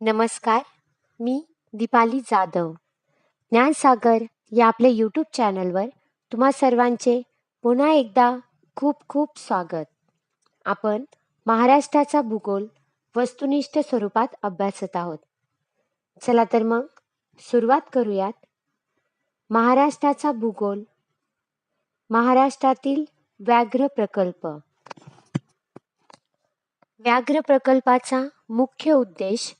नमस्कार मी दीपाली जाधव. ज्ञानसागर या आपल्या यूट्यूब चॅनलवर तुम्हा सर्वांचे पुन्हा एकदा खूप खूप स्वागत. आपण महाराष्ट्राचा भूगोल वस्तुनिष्ठ स्वरूपात अभ्यासत आहोत. चला तर मग सुरुवात करूयात. महाराष्ट्राचा भूगोल महाराष्ट्रातील व्याघ्र प्रकल्प. व्याघ्र प्रकल्पाचा मुख्य उद्देश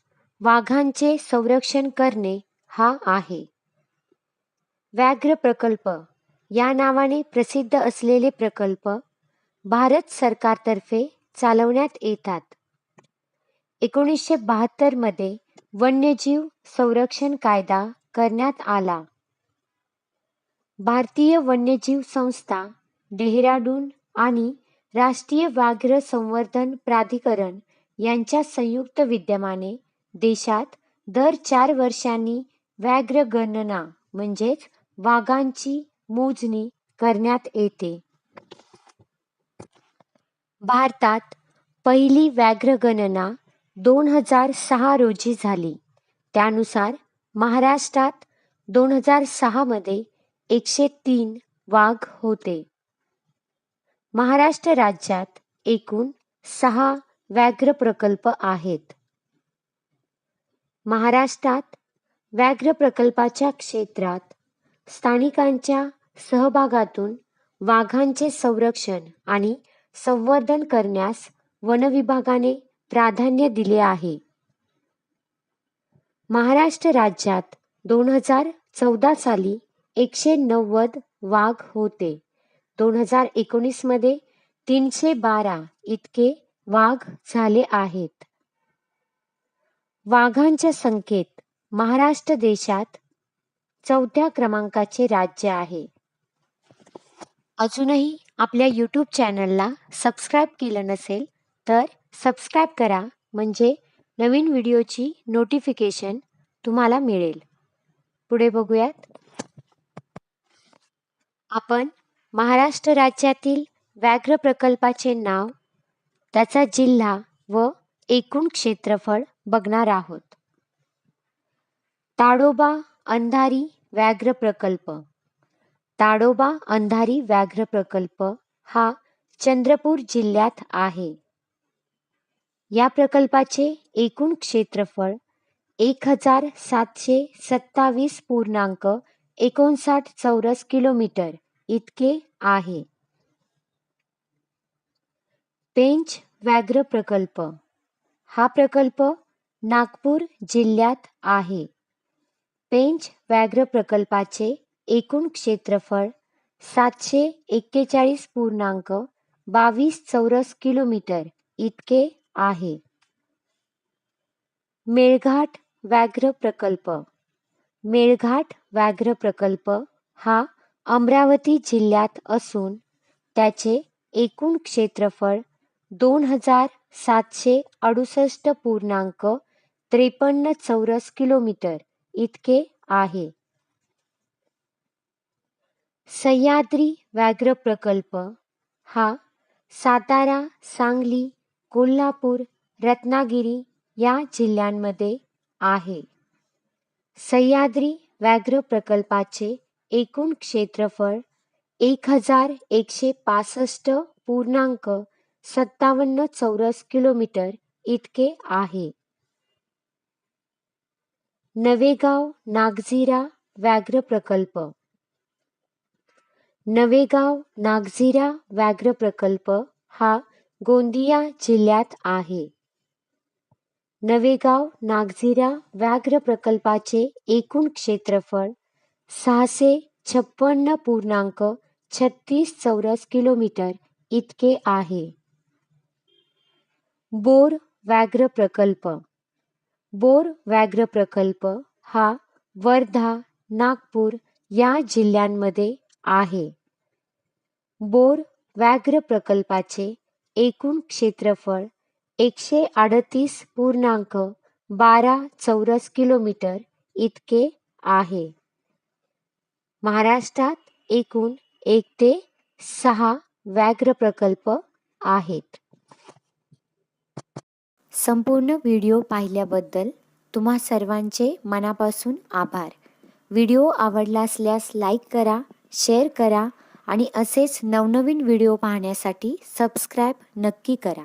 वाघांचे संरक्षण करणे हा आहे. व्याघ्र प्रकल्प या नावाने प्रसिद्ध असलेले प्रकल्प भारत सरकारतर्फे चालवण्यात येतात. एकोणीसशे बहात्तरमध्ये वन्यजीव संरक्षण कायदा करण्यात आला. भारतीय वन्यजीव संस्था डेहराडून आणि राष्ट्रीय व्याघ्र संवर्धन प्राधिकरण यांच्या संयुक्त विद्यमाने देशात दर चार वर्षांनी व्याघ्र गणना म्हणजेच वाघांची मोजणी करण्यात येते. भारतात पहिली व्याघ्र गणना दोन हजार सहा रोजी झाली. त्यानुसार महाराष्ट्रात दोन हजार सहामध्ये एकशे तीन वाघ होते. महाराष्ट्र राज्यात एकूण सहा व्याघ्र प्रकल्प आहेत. महाराष्ट्रात व्याघ्र प्रकल्पाच्या क्षेत्रात स्थानिकांच्या सहभागातून वाघांचे संरक्षण आणि संवर्धन करण्यास वनविभागाने प्राधान्य दिले आहे. महाराष्ट्र राज्यात दोन हजार चौदा साली एकशे नव्वद वाघ होते. दोन हजार एकोणीसमध्ये तीनशे बारा इतके वाघ झाले आहेत. वाघांच्या संख्येत महाराष्ट्र देशात चौथ्या क्रमांकाचे राज्य आहे. अजूनही आपल्या यूट्यूब चॅनलला सबस्क्राईब केलं नसेल तर सबस्क्राईब करा. म्हणजे नवीन व्हिडिओची नोटिफिकेशन तुम्हाला मिळेल. पुढे बघूयात. आपण महाराष्ट्र राज्यातील व्याघ्र प्रकल्पाचे नाव त्याचा जिल्हा व एकूण क्षेत्रफळ बघणार आहोत. ताडोबा अंधारी व्याघ्र प्रकल्प. ताडोबा अंधारी व्याघ्र प्रकल्प हा चंद्रपूर जिल्ह्यात आहे. या प्रकल्पाचे एकूण क्षेत्रफळ एक हजार सातशे सत्तावीस पूर्णांक एकोणसाठ चौरस किलोमीटर इतके आहे. पेंच व्याघ्र प्रकल्प. हा प्रकल्प नागपूर जिल्ह्यात आहे. पेंच व्याघ्र प्रकल्पाचे एकूण क्षेत्रफळ सातशे एक्केचाळीस पूर्णांक बावीस चौरस किलोमीटर इतके आहे. मेळघाट व्याघ्र प्रकल्प. मेळघाट व्याघ्र प्रकल्प हा अमरावती जिल्ह्यात असून त्याचे एकूण क्षेत्रफळ दोन हजार सातशे अडुसष्ट पूर्णांक त्रेपन्न चौरस किलोमीटर इतके आहे. सह्याद्री व्याघ्र प्रकल्प हा सातारा सांगली कोल्हापूर रत्नागिरी या जिल्ह्यांमध्ये आहे. सह्याद्री व्याघ्र प्रकल्पाचे एकूण क्षेत्रफळ एक हजार एकशे पासष्ट पूर्णांक सत्तावन्न चौरस किलोमीटर इतके आहे. नवेगाव नागझिरा व्याघ्र प्रकल्प. नवेगाव नागझिरा व्याघ्र प्रकल्प हा गोंदिया जिल्ह्यात आहे. नवेगाव नागझिरा व्याघ्र प्रकल्पाचे एकूण क्षेत्रफळ सहाशे छप्पन्न पूर्णांक छत्तीस चौरस किलोमीटर इतके आहे. बोर व्याघ्र प्रकल्प. बोर व्याघ्र प्रकल्प हा वर्धा नागपूर या जिल्ह्यांमध्ये आहे. बोर व्याघ्र प्रकल्पाचे एकूण क्षेत्रफळ एकशे अडतीस पूर्णांक बारा चौरस किलोमीटर इतके आहे. महाराष्ट्रात एकूण एक ते सहा व्याघ्र प्रकल्प आहेत. संपूर्ण व्हिडिओ पाहिल्याबद्दल तुम्हा सर्वांचे मनापासून आभार. व्हिडिओ आवडला असल्यास लाईक करा शेअर करा आणि असेच नवनवीन व्हिडिओ पाहण्यासाठी सबस्क्राईब नक्की करा.